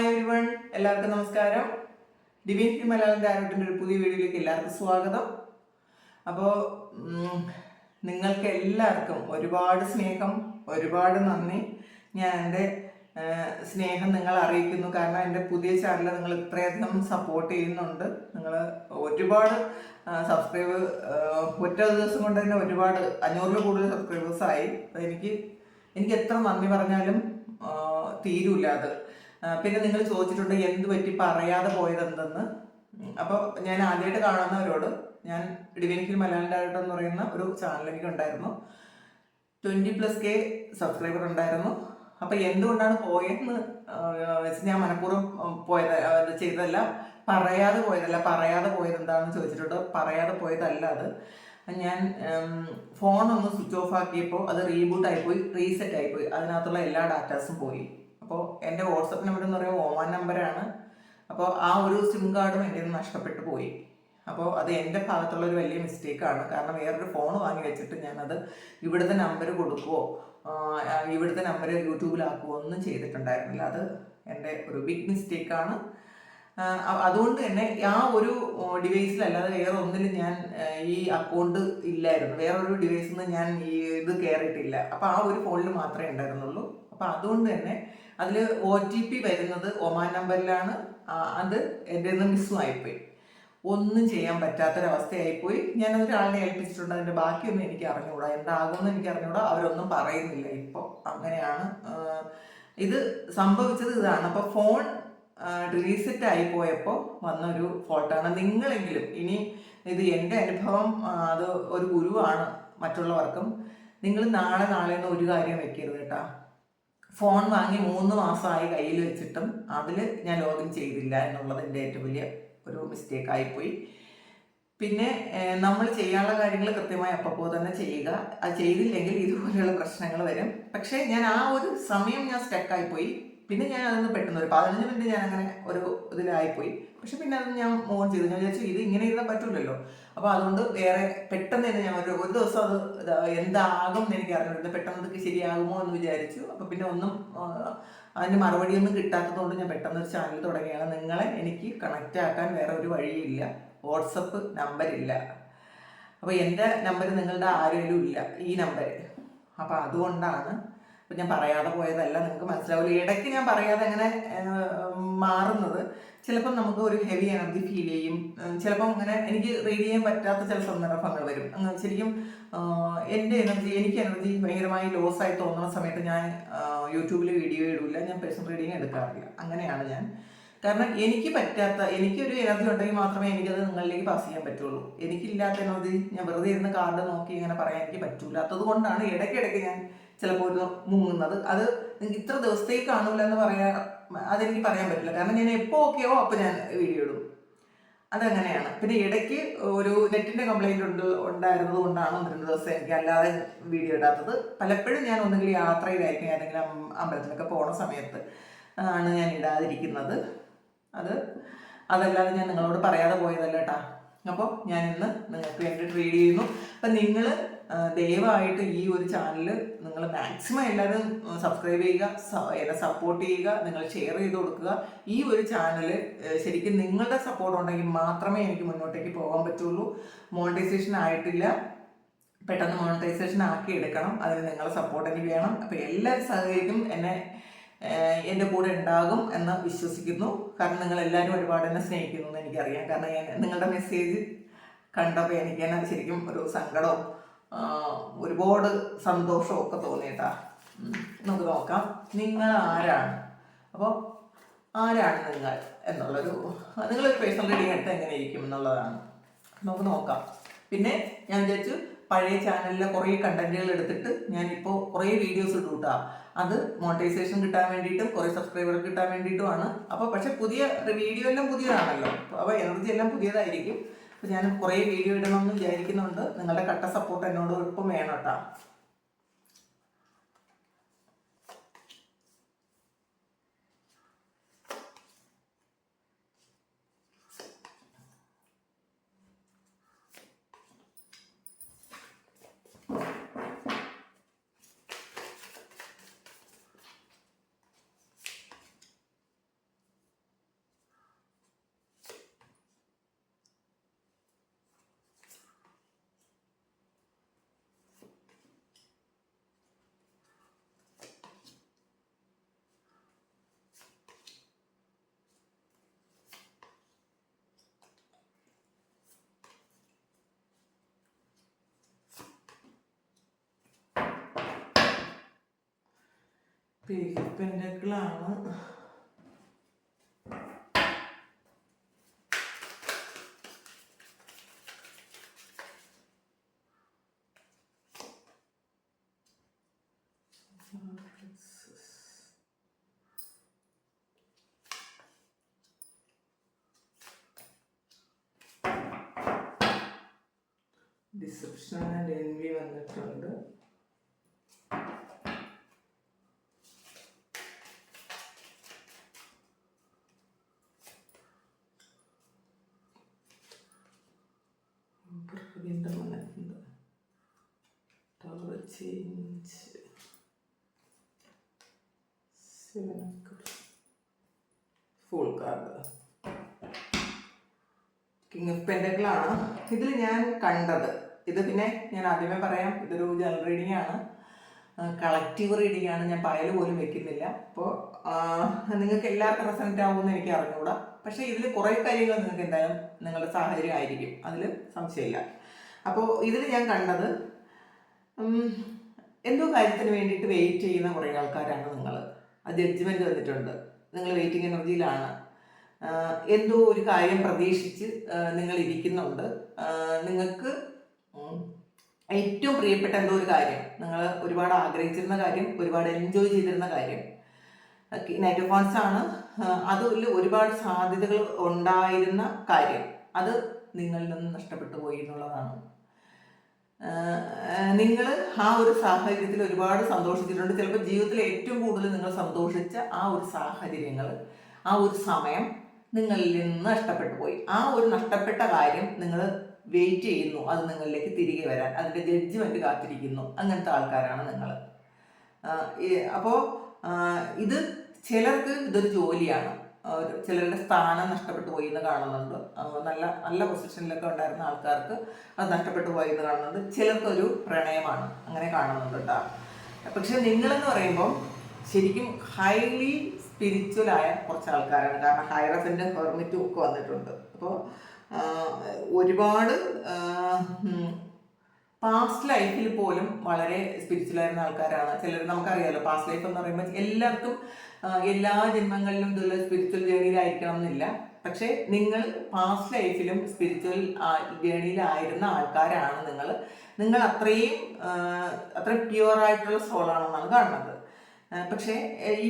Hi everyone എല്ലാവർക്കും നമസ്കാരം. Divine Malayalam ഡയറക്ടറിന്റെ ഒരു പുതിയ വീഡിയോയിലേക്ക് എല്ലാവർക്കും സ്വാഗതം. അപ്പോൾ നിങ്ങൾക്ക് എല്ലാവർക്കും ഒരുപാട് സ്നേഹം ഒരുപാട് നന്ദി. ഞാൻ എന്റെ സ്നേഹം നിങ്ങൾ അറിയിക്കുന്നു. കാരണം എന്റെ പുതിയ ചാനൽ നിങ്ങൾ ഇത്രയധികം സപ്പോർട്ട് ചെയ്യുന്നുണ്ട്. നിങ്ങൾ ഒരുപാട് സബ്സ്ക്രൈബ് ഒറ്റ ദിവസം കൊണ്ട് തന്നെ ഒരുപാട് അഞ്ഞൂറിൽ കൂടുതൽ സബ്സ്ക്രൈബേഴ്സായി എനിക്ക് എനിക്ക് എത്ര നന്ദി പറഞ്ഞാലും തീരൂല അത്. പിന്നെ നിങ്ങൾ ചോദിച്ചിട്ടുണ്ട് എന്ത് പറ്റി പറയാതെ പോയത് എന്തെന്ന് അപ്പോൾ ഞാൻ ആദ്യമായിട്ട് കാണുന്നവരോട് ഞാൻ ഡിവിനിക്കിൽ മലയാളം ഡയറക്ടർ എന്ന് പറയുന്ന ഒരു ചാനൽ എനിക്ക് ഉണ്ടായിരുന്നു. ട്വന്റി പ്ലസ് കെ സബ്സ്ക്രൈബർ ഉണ്ടായിരുന്നു. അപ്പോൾ എന്തുകൊണ്ടാണ് പോയതെന്ന് ആ, വെച്ച് ഞാൻ മനഃപൂർവം പോയത് ചെയ്തതല്ല പറയാതെ പോയതല്ല പറയാതെ പോയത് എന്താണെന്ന് ചോദിച്ചിട്ടുണ്ട്. പറയാതെ പോയതല്ല അത്. ഞാൻ ഫോൺ ഒന്ന് സ്വിച്ച് ഓഫ് ആക്കിയപ്പോൾ അത് റീബൂട്ട് ആയിപ്പോയി റീസെറ്റ് ആയിപ്പോയി. അതിനകത്തുള്ള എല്ലാ ഡാറ്റാസും പോയി. അപ്പോൾ എന്റെ വാട്സപ്പ് നമ്പർ എന്ന് പറയുമ്പോൾ ഓമാൻ നമ്പറാണ് അപ്പോൾ ആ ഒരു സിം കാർഡും എന്റെ നിന്ന് നഷ്ടപ്പെട്ടു പോയി. അപ്പോൾ അത് എന്റെ ഭാഗത്തുള്ള ഒരു വലിയ മിസ്റ്റേക്കാണ് കാരണം വേറൊരു ഫോൺ വാങ്ങി വെച്ചിട്ട് ഞാനത് ഇവിടുത്തെ നമ്പർ കൊടുക്കുവോ ഇവിടുത്തെ നമ്പർ യൂട്യൂബിലാക്കുവോ ഒന്നും ചെയ്തിട്ടുണ്ടായിരുന്നില്ല. അത് എന്റെ ഒരു ബിഗ് മിസ്റ്റേക്കാണ് അതുകൊണ്ട് തന്നെ ആ ഒരു ഡിവൈസിലല്ലാതെ വേറെ ഒന്നിലും ഞാൻ ഈ അക്കൗണ്ട് ഇല്ലായിരുന്നു. വേറൊരു ഡിവൈസിൽ നിന്ന് ഞാൻ ഈ ഇത് കയറിയിട്ടില്ല അപ്പോൾ ആ ഒരു ഫോണിൽ മാത്രമേ ഉണ്ടായിരുന്നുള്ളൂ. അപ്പോൾ അതുകൊണ്ട് തന്നെ അതിൽ ഒ ടി പി വരുന്നത് ഒമാൻ നമ്പറിലാണ്. അത് എന്റെ നിന്ന് മിസ്സും ആയിപ്പോയി ഒന്നും ചെയ്യാൻ പറ്റാത്തൊരവസ്ഥയായിപ്പോയി. ഞാൻ ഒരാളിനെ ഏൽപ്പിച്ചിട്ടുണ്ട്. അതിന്റെ ബാക്കിയൊന്നും എനിക്ക് അറിഞ്ഞുകൂടാ എന്താകുമെന്ന് എനിക്ക് അറിഞ്ഞുകൂടാ അവരൊന്നും പറയുന്നില്ല ഇപ്പോൾ അങ്ങനെയാണ്. ഇത് സംഭവിച്ചത് ഇതാണ്. അപ്പോൾ ഫോൺ റീസെറ്റ് ആയി പോയപ്പോൾ വന്നൊരു ഫോൾട്ടാണ്. നിങ്ങളെങ്കിലും ഇനി ഇത് എന്റെ അനുഭവം അത് ഒരു ഗുരുവാണ് മറ്റുള്ളവർക്കും. നിങ്ങൾ നാളെ നാളെ ഒരു കാര്യം വെക്കരുത് കേട്ടോ. ഫോൺ വാങ്ങി മൂന്ന് മാസമായി കയ്യിൽ വെച്ചിട്ടും അതിൽ ഞാൻ ലോഗിൻ ചെയ്തില്ല എന്നുള്ളത് എന്റെ ഏറ്റവും വലിയ ഒരു മിസ്റ്റേക്ക് ആയിപ്പോയി പിന്നെ നമ്മൾ ചെയ്യാനുള്ള കാര്യങ്ങൾ കൃത്യമായി അപ്പപ്പോൾ തന്നെ ചെയ്യുക. അത് ചെയ്തില്ലെങ്കിൽ ഇതുപോലെയുള്ള പ്രശ്നങ്ങൾ വരും. പക്ഷേ ഞാൻ ആ ഒരു സമയം ഞാൻ സ്റ്റക്കായി പോയി പിന്നെ ഞാൻ അതൊന്ന് പെട്ടെന്ന് ഒരു പതിനഞ്ച് മിനിറ്റ് ഞാൻ അങ്ങനെ ഒരു ഇതിലായിപ്പോയി. പക്ഷെ പിന്നെ അത് ഞാൻ മോൺ ചെയ്തു. ഞാൻ വിചാരിച്ചു ഇത് ഇങ്ങനെ ഇരുന്നാൽ പറ്റില്ലല്ലോ അപ്പോൾ അതുകൊണ്ട് വേറെ പെട്ടെന്ന് തന്നെ ഞാൻ ഒരു ഒരു ദിവസം അത് എന്താകും എന്ന് എനിക്ക് അറിഞ്ഞിരുന്നു പെട്ടെന്ന് ഇതൊക്കെ ശരിയാകുമോ എന്ന് വിചാരിച്ചു. അപ്പോൾ പിന്നെ ഒന്നും അതിന് മറുപടിയൊന്നും കിട്ടാത്തതുകൊണ്ട് ഞാൻ പെട്ടെന്ന് ഒരു ചാനൽ തുടങ്ങിയാണ് നിങ്ങളെ എനിക്ക് കണക്റ്റ് ആക്കാൻ വേറെ ഒരു വഴിയില്ല. വാട്സപ്പ് നമ്പരില്ല അപ്പോൾ എന്റെ നമ്പർ നിങ്ങളുടെ ആരെങ്കിലും ഇല്ല. ഈ നമ്പർ അപ്പോൾ അതുകൊണ്ടാണ് ഇപ്പം ഞാൻ പറയാതെ പോയതല്ല. നിങ്ങൾക്ക് മനസ്സിലാവില്ല. ഇടയ്ക്ക് ഞാൻ പറയാതെ അങ്ങനെ മാറുന്നത്. ചിലപ്പം നമുക്ക് ഒരു ഹെവി എനർജി ഫീൽ ചെയ്യും. ചിലപ്പം അങ്ങനെ എനിക്ക് റീഡ് ചെയ്യാൻ പറ്റാത്ത ചില സന്ദർഭങ്ങൾ വരും. അങ്ങ് ശരിക്കും എന്റെ എനർജി എനിക്ക് എനർജി ഭയങ്കരമായി ലോസ് ആയി തോന്നുന്ന സമയത്ത് ഞാൻ യൂട്യൂബിൽ വീഡിയോ ഇടില്ല ഞാൻ പേഴ്സണൽ റീഡിങ് എടുക്കാറില്ല. അങ്ങനെയാണ് ഞാൻ. കാരണം എനിക്ക് പറ്റാത്ത എനിക്കൊരു എനർജി ഉണ്ടെങ്കിൽ മാത്രമേ എനിക്കത് നിങ്ങളിലേക്ക് പാസ് ചെയ്യാൻ പറ്റുള്ളൂ. എനിക്കില്ലാത്ത എനർജി ഞാൻ വെറുതെ ഇരുന്ന് കാർഡ് നോക്കി ഇങ്ങനെ പറയാൻ എനിക്ക് പറ്റൂലാത്തത് കൊണ്ടാണ് ഇടയ്ക്കിടയ്ക്ക് ഞാൻ ചിലപ്പോൾ ഒരു മുങ്ങുന്നത്. അത് നിങ്ങൾക്ക് ഇത്ര ദിവസത്തേക്ക് കാണൂല എന്ന് പറയാൻ അതെനിക്ക് പറയാൻ പറ്റില്ല. കാരണം ഞാൻ എപ്പോൾ ഓക്കെയോ അപ്പോൾ ഞാൻ വീഡിയോ ഇടും. അതങ്ങനെയാണ്. പിന്നെ ഇടയ്ക്ക് ഒരു നെറ്റിന്റെ കംപ്ലൈന്റ് ഉണ്ട് ഉണ്ടായിരുന്നത് കൊണ്ടാണ് രണ്ട് ദിവസം എനിക്ക് അല്ലാതെ വീഡിയോ ഇടാത്തത്. പലപ്പോഴും ഞാൻ ഒന്നുകിൽ യാത്രയിലായിരിക്കും. ഏതെങ്കിലും അം- അമ്പലത്തിലൊക്കെ പോണ സമയത്ത് ആണ് ഞാൻ ഇടാതിരിക്കുന്നത്. അത് അതല്ലാതെ ഞാൻ നിങ്ങളോട് പറയാതെ പോയതല്ല കേട്ടാ. അപ്പോൾ ഞാൻ ഇന്ന് നിങ്ങൾക്ക് വേണ്ടിയിട്ട് റീഡ് ചെയ്യുന്നു. അപ്പം നിങ്ങൾ ദയവായിട്ട് ഈ ഒരു ചാനൽ നിങ്ങൾ മാക്സിമം എല്ലാവരും സബ്സ്ക്രൈബ് ചെയ്യുക എന്നെ സപ്പോർട്ട് ചെയ്യുക നിങ്ങൾ ഷെയർ ചെയ്ത് കൊടുക്കുക. ഈ ഒരു ചാനൽ ശരിക്കും നിങ്ങളുടെ സപ്പോർട്ട് ഉണ്ടെങ്കിൽ മാത്രമേ എനിക്ക് മുന്നോട്ടേക്ക് പോകാൻ പറ്റുള്ളൂ. മോണിറ്റൈസേഷൻ ആയിട്ടില്ല. പെട്ടെന്ന് മോണിറ്റൈസേഷൻ ആക്കി എടുക്കണം. അതിന് നിങ്ങളുടെ സപ്പോർട്ട് എനിക്ക് വേണം. അപ്പോൾ എല്ലാവരും സഹകരിക്കും. എന്നെ എന്റെ കൂടെ ഉണ്ടാകും എന്ന് വിശ്വസിക്കുന്നു. കാരണം നിങ്ങൾ എല്ലാവരും ഒരുപാട് എന്നെ സ്നേഹിക്കുന്നു എന്ന് എനിക്കറിയാം. കാരണം ഞാൻ നിങ്ങളുടെ മെസ്സേജ് കണ്ടപ്പോൾ എനിക്ക് തന്നെ ശരിക്കും ഒരു സങ്കടവും ഒരുപാട് സന്തോഷവും ഒക്കെ തോന്നിയിട്ടാ നമുക്ക് നോക്കാം. നിങ്ങൾ ആരാണ്? അപ്പോൾ ആരാണ് നിങ്ങൾ എന്നുള്ളൊരു നിങ്ങളൊരു പേഴ്സണൽ റീഡിങ് എടുത്ത് എങ്ങനെ ഇരിക്കും എന്നുള്ളതാണ്. നമുക്ക് നോക്കാം. പിന്നെ ഞാൻ വിചാരിച്ചു പഴയ ചാനലിലെ കുറേ കണ്ടന്റുകൾ എടുത്തിട്ട് ഞാനിപ്പോൾ കുറേ വീഡിയോസ് ഇട്ടു കേട്ടോ അത് മോണിറ്റൈസേഷൻ കിട്ടാൻ വേണ്ടിയിട്ടും കുറേ സബ്സ്ക്രൈബർ കിട്ടാൻ വേണ്ടിയിട്ടുമാണ് അപ്പോൾ പക്ഷേ പുതിയ വീഡിയോ എല്ലാം പുതിയതാണല്ലോ. അപ്പോൾ എനർജി എല്ലാം പുതിയതായിരിക്കും. അപ്പോൾ ഞാൻ കുറേ വീഡിയോ ഇടണമെന്ന് വിചാരിക്കുന്നുണ്ട്. നിങ്ങളുടെ കട്ട സപ്പോർട്ട് എന്നോട് ഒപ്പം വേണം കേട്ടോ. പെൻഡക്കിളാണ് ഡിസപ്ഷൻ ആൻഡ് എൻവി വന്നിട്ടുണ്ട് വീണ്ടും വന്നിട്ടുണ്ട് tower change full card king of പെൻഡക്കിളാണ് ഇതിൽ ഞാൻ കണ്ടത്. ഇത് പിന്നെ ഞാൻ ആദ്യമേ പറയാം ഇതൊരു ജനറൽ റീഡിംഗ് ആണ്. കളക്റ്റീവ് റീഡിംഗ് ആണ്. ഞാൻ പയൽ പോലും വെക്കുന്നില്ല. അപ്പോൾ നിങ്ങൾക്ക് എല്ലാവർക്കും റെസനറ്റ് ആവുമെന്ന് എനിക്ക് അറിഞ്ഞുകൂടാ. പക്ഷേ ഇതിൽ കുറേ കാര്യങ്ങൾ നിങ്ങൾക്ക് എന്തായാലും നിങ്ങളുടെ സാഹചര്യം ആയിരിക്കും. അതിൽ സംശയമില്ല. അപ്പോൾ ഇതിൽ ഞാൻ കണ്ടത് എന്തോ കാര്യത്തിന് വേണ്ടിയിട്ട് വെയിറ്റ് ചെയ്യുന്ന കുറേ ആൾക്കാരാണ് നിങ്ങൾ ജഡ്ജ്മെന്റ് വന്നിട്ടുണ്ട്. നിങ്ങൾ വെയിറ്റിംഗ് എനർജിയിലാണ് എന്തോ ഒരു കാര്യം പ്രതീക്ഷിച്ച് നിങ്ങൾ ഇരിക്കുന്നുണ്ട്. നിങ്ങൾക്ക് ഏറ്റവും പ്രിയപ്പെട്ട എന്തോ ഒരു കാര്യം നിങ്ങൾ ഒരുപാട് ആഗ്രഹിച്ചിരുന്ന കാര്യം ഒരുപാട് എൻജോയ് ചെയ്തിരുന്ന കാര്യം. നൈറ്റ് ഫോൺസ് ആണ്. അതിൽ ഒരുപാട് സാധ്യതകൾ ഉണ്ടായിരുന്ന കാര്യം. അത് നിങ്ങളിൽ നിന്ന് നഷ്ടപ്പെട്ടു പോയി എന്നുള്ളതാണ്. നിങ്ങൾ ആ ഒരു സാഹചര്യത്തിൽ ഒരുപാട് സന്തോഷിച്ചിട്ടുണ്ട്. ചിലപ്പോൾ ജീവിതത്തിൽ ഏറ്റവും കൂടുതൽ നിങ്ങൾ സന്തോഷിച്ച ആ ഒരു സാഹചര്യങ്ങൾ ആ ഒരു സമയം നിങ്ങളിൽ നിന്ന് നഷ്ടപ്പെട്ടു പോയി. ആ ഒരു നഷ്ടപ്പെട്ട കാര്യം നിങ്ങൾ വെയിറ്റ് ചെയ്യുന്നു. അത് നിങ്ങളിലേക്ക് തിരികെ വരാൻ. അതിന്റെ ജഡ്ജ്മെന്റ് കാത്തിരിക്കുന്നു. അങ്ങനത്തെ ആൾക്കാരാണ് നിങ്ങൾ. അപ്പോൾ ഇത് ചിലർക്ക് ഇതൊരു ജോലിയാണ്. ചിലരുടെ സ്ഥാനം നഷ്ടപ്പെട്ടു പോയി എന്ന് കാണുന്നുണ്ട് നല്ല നല്ല പൊസിഷനിലൊക്കെ ഉണ്ടായിരുന്ന ആൾക്കാർക്ക് അത് നഷ്ടപ്പെട്ടു പോയി എന്ന് കാണുന്നുണ്ട്. ചിലർക്കൊരു പ്രണയമാണ്. അങ്ങനെ കാണുന്നുണ്ട് കേട്ടോ പക്ഷെ നിങ്ങളെന്ന് പറയുമ്പോൾ ശരിക്കും ഹൈലി സ്പിരിച്വലായ കുറച്ച് ആൾക്കാരാണ് കാരണം ഹൈറസിന്റെ ഹെർമിറ്റും ഒക്കെ വന്നിട്ടുണ്ട്. അപ്പോൾ ഒരുപാട് പാസ്റ്റ് ലൈഫിൽ പോലും വളരെ സ്പിരിച്വൽ ആയിരുന്ന ആൾക്കാരാണ്. ചിലർ നമുക്കറിയാലോ പാസ്റ്റ് ലൈഫ് എന്ന് പറയുമ്പോൾ എല്ലാവർക്കും എല്ലാ ജന്മങ്ങളിലും ഇതുള്ള സ്പിരിച്വൽ ജേണിയിലായിരിക്കണം എന്നില്ല. പക്ഷെ നിങ്ങൾ പാസ്റ്റ് ലൈഫിലും സ്പിരിച്വൽ ജേണിയിലായിരുന്ന ആൾക്കാരാണ് നിങ്ങൾ. നിങ്ങൾ അത്രയും അത്ര പ്യുവറായിട്ടുള്ള സോളാണെന്നാണ് കാണുന്നത്. പക്ഷേ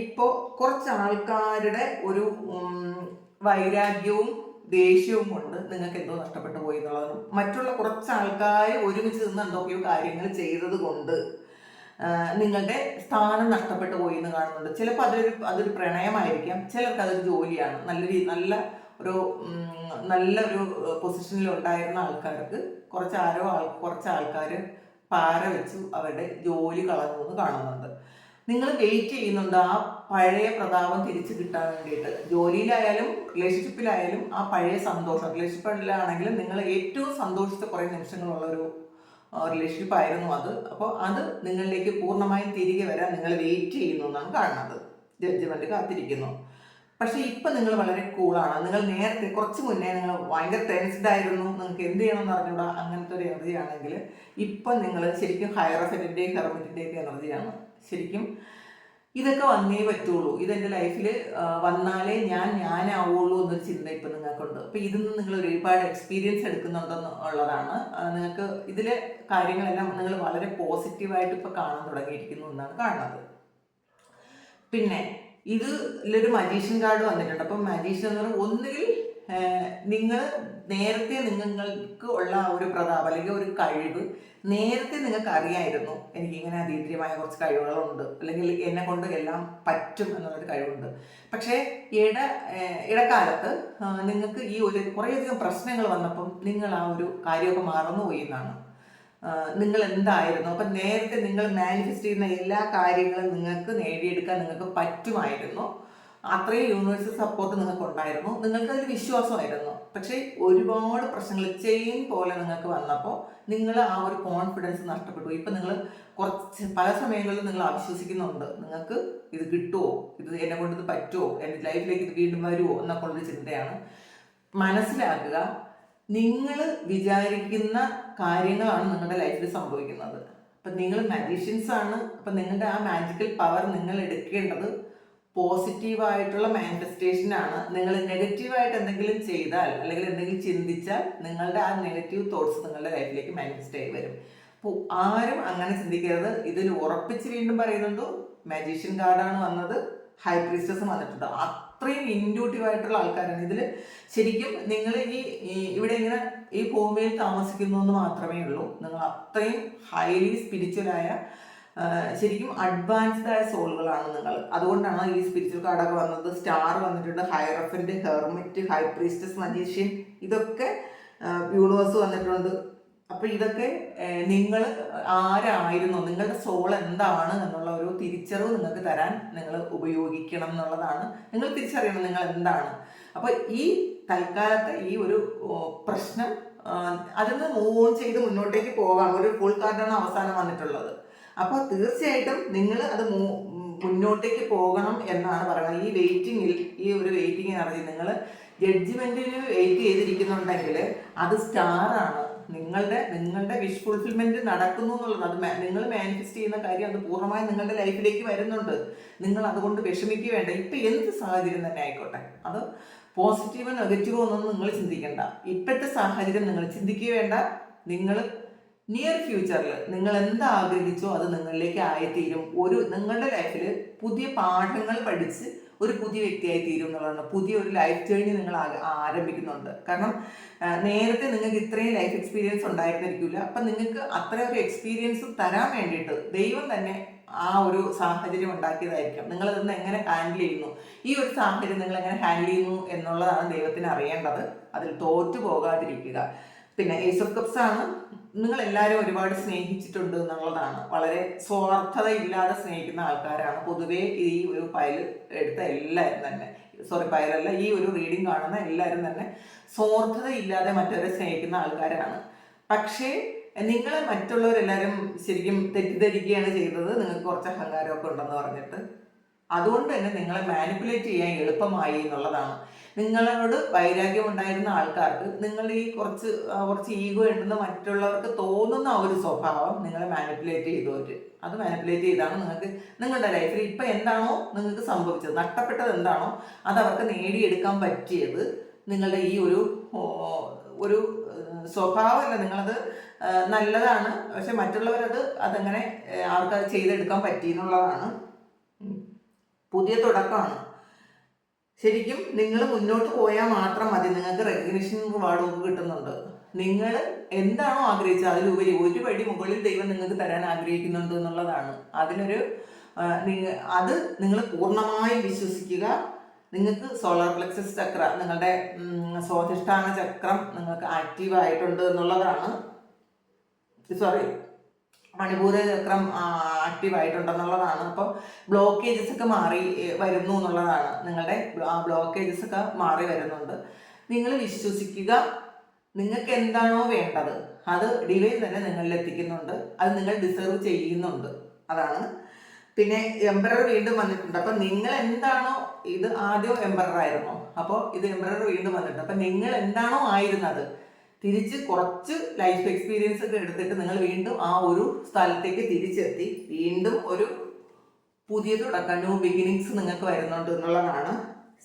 ഇപ്പോൾ കുറച്ച് ആൾക്കാരുടെ ഒരു വൈരാഗ്യവും ദേഷ്യവും കൊണ്ട് നിങ്ങൾക്ക് എന്തോ നഷ്ടപ്പെട്ടു പോയി എന്നുള്ളതും മറ്റുള്ള കുറച്ച് ആൾക്കാർ ഒരുമിച്ച് നിന്ന് എന്തൊക്കെയോ കാര്യങ്ങൾ ചെയ്തത് കൊണ്ട് നിങ്ങളുടെ സ്ഥാനം നഷ്ടപ്പെട്ടു പോയി എന്ന് കാണുന്നുണ്ട്. ചിലപ്പോൾ അതൊരു അതൊരു പ്രണയമായിരിക്കാം. ചിലർക്ക് അതൊരു ജോലിയാണ്. നല്ല രീതി നല്ല ഒരു ഉം, നല്ലൊരു പൊസിഷനിൽ ഉണ്ടായിരുന്ന ആൾക്കാർക്ക് കുറച്ച് ആരോ ആൾ കുറച്ച് ആൾക്കാർ പാര വെച്ചു അവരുടെ ജോലി കളഞ്ഞു എന്ന് കാണുന്നുണ്ട്. നിങ്ങൾ വെയിറ്റ് ചെയ്യുന്നുണ്ട്. ആ പഴയ പ്രതാപം തിരിച്ചു കിട്ടാൻ വേണ്ടിയിട്ട്. ജോലിയിലായാലും റിലേഷൻഷിപ്പിലായാലും ആ പഴയ സന്തോഷം റിലേഷൻഷിപ്പിലാണെങ്കിലും നിങ്ങൾ ഏറ്റവും സന്തോഷിച്ച കുറേ നിമിഷങ്ങളുള്ള ഒരു റിലേഷൻഷിപ്പ് ആയിരുന്നു അത്. അപ്പോൾ അത് നിങ്ങളിലേക്ക് പൂർണമായും തിരികെ വരാൻ നിങ്ങൾ വെയിറ്റ് ചെയ്യുന്നു എന്നാണ് കാണുന്നത്. ജഡ്ജ്മെന്റ് കാത്തിരിക്കുന്നു. പക്ഷേ ഇപ്പം നിങ്ങൾ വളരെ കൂളാണ് നിങ്ങൾ നേരത്തെ കുറച്ച് മുന്നേ നിങ്ങൾ ഭയങ്കര ടെൻസ്ഡ് ആയിരുന്നു. നിങ്ങൾക്ക് എന്ത് ചെയ്യണമെന്ന് അറിഞ്ഞൂടാ? അങ്ങനത്തെ ഒരു എനർജി ആണെങ്കിൽ ഇപ്പം നിങ്ങൾ ശരിക്കും ഹയർ ഹയറഫിന്റെയും ഹെർമിറ്റിന്റെയും എനർജിയാണ് ശരിക്കും ഇതൊക്കെ വന്നേ പറ്റുള്ളൂ. ഇതെന്റെ ലൈഫിൽ വന്നാലേ ഞാൻ ഞാനാവുള്ളൂ എന്നൊരു ചിന്ത ഇപ്പം നിങ്ങൾക്കുണ്ട്. അപ്പം ഇതിൽ നിന്ന് നിങ്ങൾ ഒരുപാട് എക്സ്പീരിയൻസ് എടുക്കുന്നുണ്ടെന്ന് ഉള്ളതാണ്. നിങ്ങൾക്ക് ഇതിലെ കാര്യങ്ങളെല്ലാം നിങ്ങൾ വളരെ പോസിറ്റീവായിട്ട് ഇപ്പോൾ കാണാൻ തുടങ്ങിയിരിക്കുന്നു എന്നാണ് കാണുന്നത്. പിന്നെ ഇതിലൊരു മജീഷ്യൻ കാർഡ് വന്നിട്ടുണ്ട്. അപ്പം മജീഷ്യൻ എന്ന് പറഞ്ഞാൽ ഒന്നുകിൽ നിങ്ങൾ നേരത്തെ നിങ്ങൾക്ക് ഉള്ള ഒരു പ്രതാപം അല്ലെങ്കിൽ ഒരു കഴിവ് നേരത്തെ നിങ്ങൾക്ക് അറിയായിരുന്നു എനിക്ക് ഇങ്ങനെ അതീന്ദ്രിയമായ കുറച്ച് കഴിവുകളുണ്ട്. അല്ലെങ്കിൽ എന്നെ കൊണ്ട് എല്ലാം പറ്റും എന്നുള്ളൊരു കഴിവുണ്ട്. പക്ഷേ ഇട ഇടക്കാലത്ത് നിങ്ങൾക്ക് ഈ ഒരു കുറേയധികം പ്രശ്നങ്ങൾ വന്നപ്പം നിങ്ങൾ ആ ഒരു കാര്യമൊക്കെ മറന്നുപോയി എന്നാണ്. നിങ്ങൾ എന്തായിരുന്നു അപ്പം നേരത്തെ നിങ്ങൾ മാനിഫെസ്റ്റ് ചെയ്യുന്ന എല്ലാ കാര്യങ്ങളും നിങ്ങൾക്ക് നേടിയെടുക്കാൻ നിങ്ങൾക്ക് പറ്റുമായിരുന്നു. അത്രയും യൂണിവേഴ്സൽ സപ്പോർട്ട് നിങ്ങൾക്ക് ഉണ്ടായിരുന്നു നിങ്ങൾക്ക് അതിൽ വിശ്വാസമായിരുന്നു. പക്ഷേ ഒരുപാട് പ്രശ്നങ്ങൾ ചെയിൻ പോലെ നിങ്ങൾക്ക് വന്നപ്പോൾ നിങ്ങൾ ആ ഒരു കോൺഫിഡൻസ് നഷ്ടപ്പെട്ടു. ഇപ്പം നിങ്ങൾ കുറച്ച് പല സമയങ്ങളിലും നിങ്ങൾ അവിശ്വസിക്കുന്നുണ്ട്. നിങ്ങൾക്ക് ഇത് കിട്ടുമോ ഇത് എന്നെ കൊണ്ട് ഇത് പറ്റുമോ എന്റെ ലൈഫിലേക്ക് ഇത് വീണ്ടും വരുമോ എന്നൊക്കെ ഉള്ളൊരു ചിന്തയാണ്. മനസ്സിലാക്കുക നിങ്ങൾ വിചാരിക്കുന്ന കാര്യങ്ങളാണ് നിങ്ങളുടെ ലൈഫിൽ സംഭവിക്കുന്നത്. അപ്പം നിങ്ങൾ മാജീഷ്യൻസ് ആണ്. അപ്പം നിങ്ങളുടെ ആ മാജിക്കൽ പവർ നിങ്ങൾ എടുക്കേണ്ടത് പോസിറ്റീവായിട്ടുള്ള മാനിഫെസ്റ്റേഷൻ ആണ് നിങ്ങൾ നെഗറ്റീവായിട്ട് എന്തെങ്കിലും ചെയ്താൽ അല്ലെങ്കിൽ എന്തെങ്കിലും ചിന്തിച്ചാൽ നിങ്ങളുടെ ആ നെഗറ്റീവ് തോട്ട്സ് നിങ്ങളുടെ ലൈഫിലേക്ക് മാനിഫെസ്റ്റ് ആയി വരും. അപ്പോൾ ആരും അങ്ങനെ ചിന്തിക്കരുത്. ഇതിൽ ഉറപ്പിച്ച് വീണ്ടും പറയുന്നുണ്ട് മാജീഷ്യൻ കാർഡാണ് വന്നത് ഹൈ പ്രീസ്റ്റസും വന്നിട്ടുണ്ട്. അത്രയും ഇൻഡ്യൂട്ടീവ് ആയിട്ടുള്ള ആൾക്കാരാണ് ഇതിൽ ശരിക്കും നിങ്ങൾ ഈ- ഇവിടെ ഇങ്ങനെ ഈ ഭൂമിയിൽ താമസിക്കുന്നു എന്ന് മാത്രമേ ഉള്ളൂ. നിങ്ങൾ അത്രയും ഹൈലി സ്പിരിച്വലായ ശരിക്കും അഡ്വാൻസ്ഡ് ആയ സോളുകളാണ് നിങ്ങൾ. അതുകൊണ്ടാണ് ഈ സ്പിരിച്വൽ കാർഡൊക്കെ വന്നത്. സ്റ്റാർ വന്നിട്ടുണ്ട് hierophant hermit high priestess magician ഇതൊക്കെ യൂണിവേഴ്സ് വന്നിട്ടുണ്ട്. അപ്പൊ ഇതൊക്കെ നിങ്ങൾ ആരായിരുന്നു? നിങ്ങളുടെ സോൾ എന്താണ് എന്നുള്ള ഒരു തിരിച്ചറിവ് നിങ്ങൾക്ക് തരാൻ നിങ്ങൾ ഉപയോഗിക്കണം എന്നുള്ളതാണ്. നിങ്ങൾ തിരിച്ചറിയണം നിങ്ങൾ എന്താണ്. അപ്പൊ ഈ തൽക്കാലത്തെ ഈ ഒരു പ്രശ്നം അതിന് മൂവ് ഓൺ ചെയ്ത് മുന്നോട്ടേക്ക് പോകാം. ഒരു ഫുൾ കാർഡാണ് അവസാനം വന്നിട്ടുള്ളത്. അപ്പോൾ തീർച്ചയായിട്ടും നിങ്ങൾ അത് മുന്നോട്ടേക്ക് പോകണം എന്നാണ് പറയുന്നത്. ഈ വെയിറ്റിങ്ങിൽ ഈ ഒരു വെയിറ്റിംഗ് എനർജി നിങ്ങൾ ജഡ്ജ്മെന്റിൽ വെയിറ്റ് ചെയ്തിരിക്കുന്നുണ്ടെങ്കിൽ അത് സ്റ്റാറാണ് നിങ്ങളുടെ നിങ്ങളുടെ വിഷ് ഫുൾഫിൽമെന്റ് നടക്കുന്നു എന്നുള്ളത് അത് നിങ്ങൾ മാനിഫെസ്റ്റ് ചെയ്യുന്ന കാര്യം അത് പൂർണമായും നിങ്ങളുടെ ലൈഫിലേക്ക് വരുന്നുണ്ട്. നിങ്ങൾ അതുകൊണ്ട് വിഷമിക്കുക വേണ്ട ഇപ്പൊ എന്ത് സാഹചര്യം തന്നെ ആയിക്കോട്ടെ. അത് പോസിറ്റീവോ നെഗറ്റീവോ ഒന്നും നിങ്ങൾ ചിന്തിക്കേണ്ട. ഇപ്പോഴത്തെ സാഹചര്യം നിങ്ങൾ ചിന്തിക്കുക വേണ്ട. നിങ്ങൾ നിയർ ഫ്യൂച്ചറിൽ നിങ്ങൾ എന്ത് ആഗ്രഹിച്ചോ അത് നിങ്ങളിലേക്ക് ആയിത്തീരും. ഒരു നിങ്ങളുടെ ലൈഫിൽ പുതിയ പാഠങ്ങൾ പഠിച്ച് ഒരു പുതിയ വ്യക്തിയായി തീരും എന്നുള്ളതാണ്. പുതിയ ഒരു ലൈഫ് ജേർണി നിങ്ങൾ ആരംഭിക്കുന്നുണ്ട്. കാരണം നേരത്തെ നിങ്ങൾക്ക് ഇത്രയും ലൈഫ് എക്സ്പീരിയൻസ് ഉണ്ടായിരുന്നിരിക്കില്ല അപ്പം നിങ്ങൾക്ക് അത്ര ഒരു എക്സ്പീരിയൻസ് തരാൻ വേണ്ടിയിട്ട് ദൈവം തന്നെ ആ ഒരു സാഹചര്യം ഉണ്ടാക്കിയതായിരിക്കാം. നിങ്ങൾ അതിന്ന് എങ്ങനെ ഹാൻഡിൽ ചെയ്യുന്നു? ഈ ഒരു സാഹചര്യം നിങ്ങൾ എങ്ങനെ ഹാൻഡിൽ ചെയ്യുന്നു എന്നുള്ളതാണ് ദൈവത്തിന് അറിയേണ്ടത്. അതിൽ തോറ്റു പോകാതിരിക്കുക. പിന്നെ ഏസ് ഓഫ് കപ്സ് ആണ് നിങ്ങൾ എല്ലാവരും ഒരുപാട് സ്നേഹിച്ചിട്ടുണ്ട് എന്നുള്ളതാണ്. വളരെ സ്വാർത്ഥത ഇല്ലാതെ സ്നേഹിക്കുന്ന ആൾക്കാരാണ് പൊതുവേ ഈ ഒരു ഫയൽ എടുത്ത എല്ലാവരും തന്നെ. സോറി ഫയലല്ല ഈ ഒരു റീഡിംഗ് കാണുന്ന എല്ലാവരും തന്നെ സ്വാർത്ഥത ഇല്ലാതെ മറ്റവരെ സ്നേഹിക്കുന്ന ആൾക്കാരാണ്. പക്ഷേ നിങ്ങളെ മറ്റുള്ളവരെല്ലാവരും ശരിക്കും തെറ്റിദ്ധരിക്കുകയാണ് ചെയ്തത്. നിങ്ങൾക്ക് കുറച്ച് അഹങ്കാരമൊക്കെ ഉണ്ടെന്ന് പറഞ്ഞിട്ട്. അതുകൊണ്ട് തന്നെ നിങ്ങളെ മാനിപ്പുലേറ്റ് ചെയ്യാൻ എളുപ്പമായി എന്നുള്ളതാണ്. നിങ്ങളോട് വൈരാഗ്യം ഉണ്ടായിരുന്ന ആൾക്കാർക്ക് നിങ്ങളുടെ ഈ കുറച്ച് കുറച്ച് ഈഗോ ഉണ്ടെന്ന് മറ്റുള്ളവർക്ക് തോന്നുന്ന ഒരു സ്വഭാവം നിങ്ങളെ മാനിപ്പുലേറ്റ് ചെയ്തവര് അത് മാനിപ്പുലേറ്റ് ചെയ്താണ് നിങ്ങൾക്ക് നിങ്ങളുടെ ലൈഫിൽ ഇപ്പം എന്താണോ നിങ്ങൾക്ക് സംഭവിച്ചത്. നഷ്ടപ്പെട്ടത് എന്താണോ അത് അവർക്ക് നേടിയെടുക്കാൻ പറ്റിയത് നിങ്ങളുടെ ഈ ഒരു ഒരു സ്വഭാവമല്ല നിങ്ങളത് നല്ലതാണ്. പക്ഷെ മറ്റുള്ളവരത് അതങ്ങനെ ആൾക്കാർ ചെയ്തെടുക്കാൻ പറ്റി എന്നുള്ളതാണ്. പുതിയ തുടക്കമാണ്. ശരിക്കും നിങ്ങൾ മുന്നോട്ട് പോയാൽ മാത്രം മതി. നിങ്ങൾക്ക് റെക്കഗ്നിഷൻ റിവാർഡും ഒക്കെ കിട്ടുന്നുണ്ട്. നിങ്ങൾ എന്താണോ ആഗ്രഹിച്ചത് അതിലുപരി ഒരു പടി മുകളിൽ ദൈവം നിങ്ങൾക്ക് തരാൻ ആഗ്രഹിക്കുന്നുണ്ട് എന്നുള്ളതാണ്. അതിനൊരു അത് നിങ്ങൾ പൂർണമായി വിശ്വസിക്കുക. നിങ്ങൾക്ക് സോളാർ പ്ലക്സസ് ചക്ര നിങ്ങളുടെ സ്വാധിഷ്ഠാന ചക്രം നിങ്ങൾക്ക് ആക്റ്റീവ് ആയിട്ടുണ്ട് എന്നുള്ളതാണ്. സോറി മണിപൂര ചക്രം ആക്റ്റീവ് ആയിട്ടുണ്ടെന്നുള്ളതാണ് അപ്പോൾ ബ്ലോക്കേജസ് ഒക്കെ മാറി വരുന്നു എന്നുള്ളതാണ്. നിങ്ങളുടെ ബ്ലോക്കേജസ് ഒക്കെ മാറി വരുന്നുണ്ട്. നിങ്ങൾ വിശ്വസിക്കുക നിങ്ങൾക്ക് എന്താണോ വേണ്ടത് അത് ഡിവൈൻ തന്നെ നിങ്ങളിൽ എത്തിക്കുന്നുണ്ട്. അത് നിങ്ങൾ ഡിസേർവ് ചെയ്യുന്നുണ്ട്. അതാണ്. പിന്നെ എംബറർ വീണ്ടും വന്നിട്ടുണ്ട്. അപ്പം നിങ്ങൾ എന്താണോ ഇത് ആദ്യം എംബറർ ആയിരുന്നു അപ്പോൾ ഇത് എംബറർ വീണ്ടും വന്നിട്ടുണ്ട്. അപ്പം നിങ്ങൾ എന്താണോ ആയിരുന്നത് തിരിച്ച് കുറച്ച് ലൈഫ് എക്സ്പീരിയൻസ് ഒക്കെ എടുത്തിട്ട് നിങ്ങൾ വീണ്ടും ആ ഒരു സ്ഥലത്തേക്ക് തിരിച്ചെത്തി. വീണ്ടും ഒരു പുതിയ തുടക്കം. ന്യൂ ബിഗിനിങ്സ് നിങ്ങൾക്ക് വരുന്നുണ്ട് എന്നുള്ളതാണ്.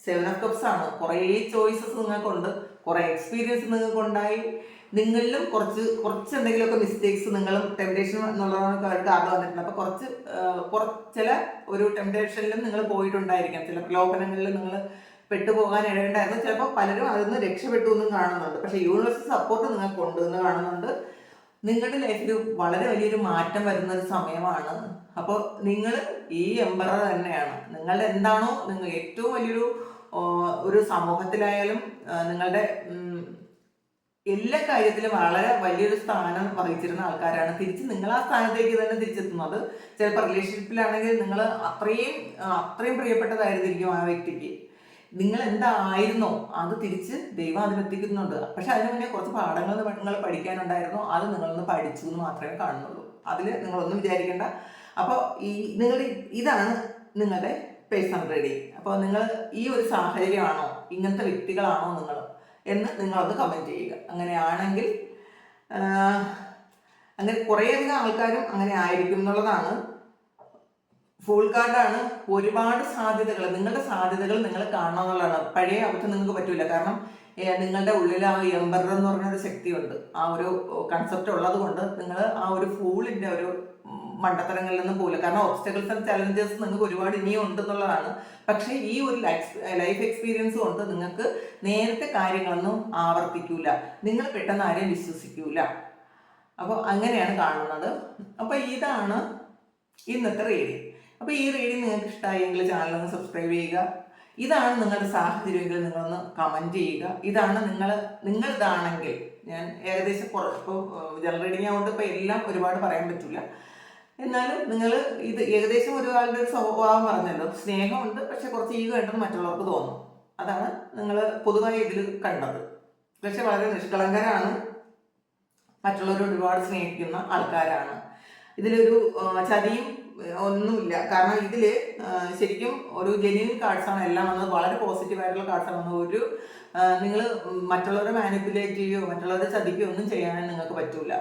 സെവൻ ഓഫ് കപ്സ് ആണ്. കുറേ ചോയ്സസ് നിങ്ങൾക്കുണ്ട്. കുറേ എക്സ്പീരിയൻസ് നിങ്ങൾക്കുണ്ടായി. നിങ്ങളിലും കുറച്ച് കുറച്ച് എന്തെങ്കിലുമൊക്കെ മിസ്റ്റേക്സ് നിങ്ങളും ടെംപ്ടേഷൻ എന്നുള്ളതാണ് ആകെ വന്നിട്ടുണ്ട്. അപ്പോൾ കുറച്ച് കുറച്ച് ചില ഒരു ടെംപ്ടേഷനിലും നിങ്ങൾ പോയിട്ടുണ്ടായിരിക്കാം. ചില പ്രലോഭനങ്ങളിൽ നിങ്ങൾ പെട്ടുപോകാൻ ഇടയുണ്ടായിരുന്നു ചിലപ്പോൾ പലരും അതിൽ നിന്ന് രക്ഷപ്പെട്ടു എന്നും കാണുന്നുണ്ട്. പക്ഷേ യൂണിവേഴ്സ് സപ്പോർട്ട് നിങ്ങൾക്ക് ഉണ്ട് എന്ന് കാണുന്നുണ്ട്. നിങ്ങളുടെ ലൈഫിൽ വളരെ വലിയൊരു മാറ്റം വരുന്ന ഒരു സമയമാണ്. അപ്പോൾ നിങ്ങൾ ഈ എംബറർ തന്നെയാണ്. നിങ്ങളുടെ എന്താണോ നിങ്ങൾ ഏറ്റവും വലിയൊരു ഒരു സമൂഹത്തിലായാലും നിങ്ങളുടെ എല്ലാ കാര്യത്തിലും വളരെ വലിയൊരു സ്ഥാനം വഹിച്ചിരുന്ന ആൾക്കാരാണ്. തിരിച്ച് നിങ്ങൾ ആ സ്ഥാനത്തേക്ക് തന്നെ തിരിച്ചെത്തുന്നത്. ചിലപ്പോൾ റിലേഷൻഷിപ്പിലാണെങ്കിൽ നിങ്ങൾ അത്രയും അത്രയും പ്രിയപ്പെട്ടതായിരുന്നിരിക്കും ആ വ്യക്തിക്ക്. നിങ്ങൾ എന്തായിരുന്നോ അത് തിരിച്ച് ദൈവം അതിനെത്തിക്കുന്നുണ്ട് പക്ഷെ അതിന് മുന്നേ കുറച്ച് പാഠങ്ങൾ നിങ്ങൾ പഠിക്കാനുണ്ടായിരുന്നു. അത് നിങ്ങളൊന്ന് പഠിച്ചു എന്ന് മാത്രമേ കാണുന്നുള്ളൂ. അതിൽ നിങ്ങളൊന്നും വിചാരിക്കേണ്ട. അപ്പോൾ ഈ നിങ്ങൾ ഇതാണ് നിങ്ങളുടെ പേഴ്സണൽ റെഡി അപ്പോൾ നിങ്ങൾ ഈ ഒരു സാഹചര്യമാണോ ഇങ്ങനത്തെ വ്യക്തികളാണോ നിങ്ങൾ എന്ന് നിങ്ങളത് കമന്റ് ചെയ്യുക. അങ്ങനെയാണെങ്കിൽ അങ്ങനെ കുറേയധികം ആൾക്കാരും അങ്ങനെ ആയിരിക്കും എന്നുള്ളതാണ് ഫുൾ കാർഡാണ് ഒരുപാട് സാധ്യതകൾ നിങ്ങളുടെ സാധ്യതകൾ നിങ്ങൾ കാണണം എന്നുള്ളതാണ് പഴയ അവർക്ക് നിങ്ങൾക്ക് പറ്റൂല. കാരണം നിങ്ങളുടെ ഉള്ളിൽ ആ എംബറർ എന്ന് പറഞ്ഞ ഒരു ശക്തിയുണ്ട്. ആ ഒരു കൺസെപ്റ്റ് ഉള്ളത് കൊണ്ട് നിങ്ങൾ ആ ഒരു ഫൂളിന്റെ ഒരു മണ്ടത്തരങ്ങളിൽ നിന്നും പോകില്ല കാരണം ഒബ്സ്റ്റക്കിൾസ് ആൻഡ് ചലഞ്ചസ് നിങ്ങൾക്ക് ഒരുപാട് ഇനിയും ഉണ്ടെന്നുള്ളതാണ് പക്ഷേ ഈ ഒരു ലൈഫ് എക്സ്പീരിയൻസ് കൊണ്ട് നിങ്ങൾക്ക് നേരത്തെ കാര്യങ്ങളൊന്നും ആവർത്തിക്കൂല. നിങ്ങൾ പെട്ടെന്ന് ആരെയും വിശ്വസിക്കൂല. അപ്പോൾ അങ്ങനെയാണ് കാണുന്നത്. അപ്പോൾ ഇതാണ് ഇന്നത്തെ റീഡിങ് അപ്പോൾ ഈ റീഡിങ് നിങ്ങൾക്ക് ഇഷ്ടമായെങ്കിൽ ചാനൽ ഒന്ന് സബ്സ്ക്രൈബ് ചെയ്യുക. ഇതാണ് നിങ്ങളുടെ സാഹചര്യമെങ്കിൽ നിങ്ങളൊന്ന് കമന്റ് ചെയ്യുക. ഇതാണ് നിങ്ങൾ ഇതാണെങ്കിൽ ഞാൻ ഏകദേശം കുറ ഇപ്പോൾ ജനറൽ റീഡിങ് ആയതുകൊണ്ട് ഇപ്പോൾ എല്ലാം ഒരുപാട് പറയാൻ പറ്റില്ല എന്നാലും നിങ്ങൾ ഇത് ഏകദേശം ഒരാളുടെ ഒരു സ്വഭാവം പറഞ്ഞല്ലോ. സ്നേഹമുണ്ട് പക്ഷെ കുറച്ച് ഈഗോ ഉണ്ടെന്ന് മറ്റുള്ളവർക്ക് തോന്നും. അതാണ് നിങ്ങൾ പൊതുവായി ഇതിൽ കണ്ടത്. പക്ഷെ വളരെ നിഷ്കളങ്കരാണ്. മറ്റുള്ളവരെ ഒരുപാട് സ്നേഹിക്കുന്ന ആൾക്കാരാണ്. ഇതിലൊരു ചതിയും ഒന്നുമില്ല. കാരണം ഇതിൽ ശരിക്കും ഒരു ജെന്യൂൻ കാർഡ്സാണ് എല്ലാം വന്നത്. വളരെ പോസിറ്റീവ് ആയിട്ടുള്ള കാർഡ്സ് വന്നത്. ഒരു നിങ്ങൾ മറ്റുള്ളവരെ മാനിപ്പുലേറ്റ് ചെയ്യുകയോ മറ്റുള്ളവരെ ചതിക്കുകയോ ഒന്നും ചെയ്യാൻ നിങ്ങൾക്ക് പറ്റൂല.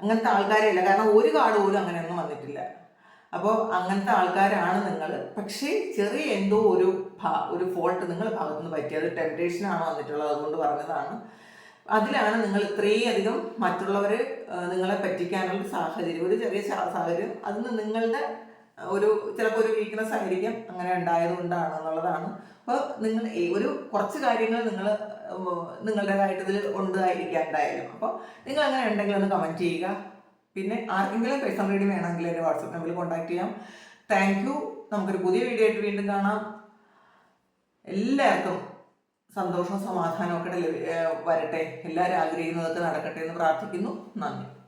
അങ്ങനത്തെ ആൾക്കാരെയല്ല. കാരണം ഒരു കാർഡ് പോലും അങ്ങനെയൊന്നും വന്നിട്ടില്ല. അപ്പോൾ അങ്ങനത്തെ ആൾക്കാരാണ് നിങ്ങൾ പക്ഷേ ചെറിയ എന്തോ ഒരു ഒരു ഫോൾട്ട് നിങ്ങളുടെ ഭാഗത്തുനിന്ന് പറ്റിയത് ടെംപ്ടേഷനാണ് വന്നിട്ടുള്ളത്. അതുകൊണ്ട് പറഞ്ഞതാണ്. അതിലാണ് നിങ്ങൾ ഇത്രയും അധികം മറ്റുള്ളവരെ നിങ്ങളെ പറ്റിക്കാനുള്ള സാഹചര്യം. ഒരു ചെറിയ സാഹചര്യം. അത് നിങ്ങളുടെ ഒരു ചിലപ്പോൾ ഒരു വീക്ക്നെസ് ആയിരിക്കും അങ്ങനെ ഉണ്ടായതുകൊണ്ടാണ് എന്നുള്ളതാണ്. അപ്പോൾ നിങ്ങൾ ഒരു കുറച്ച് കാര്യങ്ങൾ നിങ്ങൾ നിങ്ങളുടേതായിട്ട് ഇതിൽ ഉണ്ടായിരിക്കാം എന്തായാലും. അപ്പോൾ നിങ്ങൾ അങ്ങനെ ഉണ്ടെങ്കിൽ ഒന്ന് കമന്റ് ചെയ്യുക. പിന്നെ ആർക്കെങ്കിലും പേഴ്സണൽ റീഡിങ് വേണമെങ്കിൽ എന്റെ വാട്സപ്പ് നമ്പറിൽ കോൺടാക്ട് ചെയ്യാം. താങ്ക് യു നമുക്കൊരു പുതിയ വീഡിയോ ആയിട്ട് വീണ്ടും കാണാം. എല്ലാവർക്കും സന്തോഷവും സമാധാനവും ഒക്കെ വരട്ടെ. എല്ലാവരും ആഗ്രഹിക്കുന്നതൊക്കെ നടക്കട്ടെ എന്ന് പ്രാർത്ഥിക്കുന്നു. നന്ദി.